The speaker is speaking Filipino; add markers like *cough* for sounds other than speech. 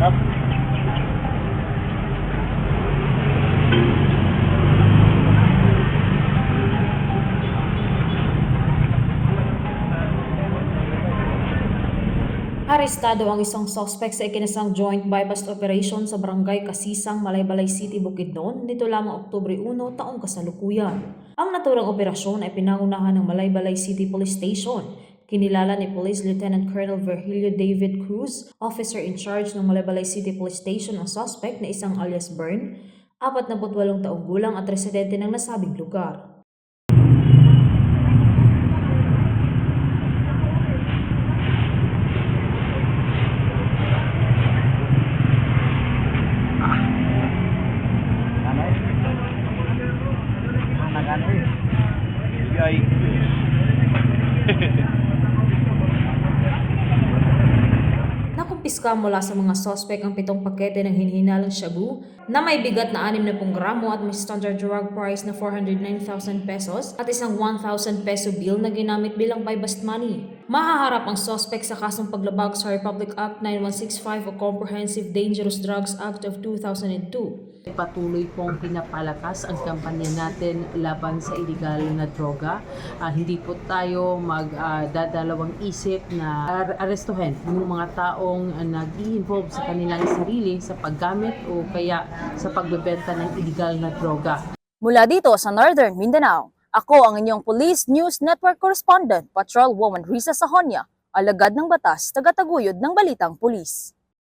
Up. Arestado ang isang suspect sa ikinasang joint bypass operation sa barangay Kasisang, Malaybalay City, Bukidnon nito lamang Oktubre 1 taong kasalukuyan. Ang naturang operasyon ay pinangunahan ng Malaybalay City Police Station. Kinilala ni Police Lieutenant Colonel Virgilio David Cruz, officer in charge ng Malaybalay City Police Station ang suspect na isang alias Bern, 48 taong gulang at residente ng nasabing lugar. Ano *laughs* Nakumpiska mula sa mga sospek ang pitong pakete ng hinihinalang shabu na may bigat na 60 gramo at may standard drug price na 409,000 pesos at isang 1,000 peso bill na ginamit bilang buy bust money. Mahaharap ang sospek sa kasong paglabag sa Republic Act 9165 o Comprehensive Dangerous Drugs Act of 2002. Patuloy pong pinapalakas ang kampanya natin laban sa illegal na droga. Ah, hindi po tayo magdadalawang isip na ar- arestuhin yung mga taong uh, nag-i-involve sa kanilang sarili sa paggamit o kaya sa pagbebenta ng illegal na droga. Mula dito sa Northern Mindanao, ako ang inyong Police News Network Correspondent, Patrol Woman Risa Sahonia, alagad ng batas, tagataguyod ng Balitang Pulis.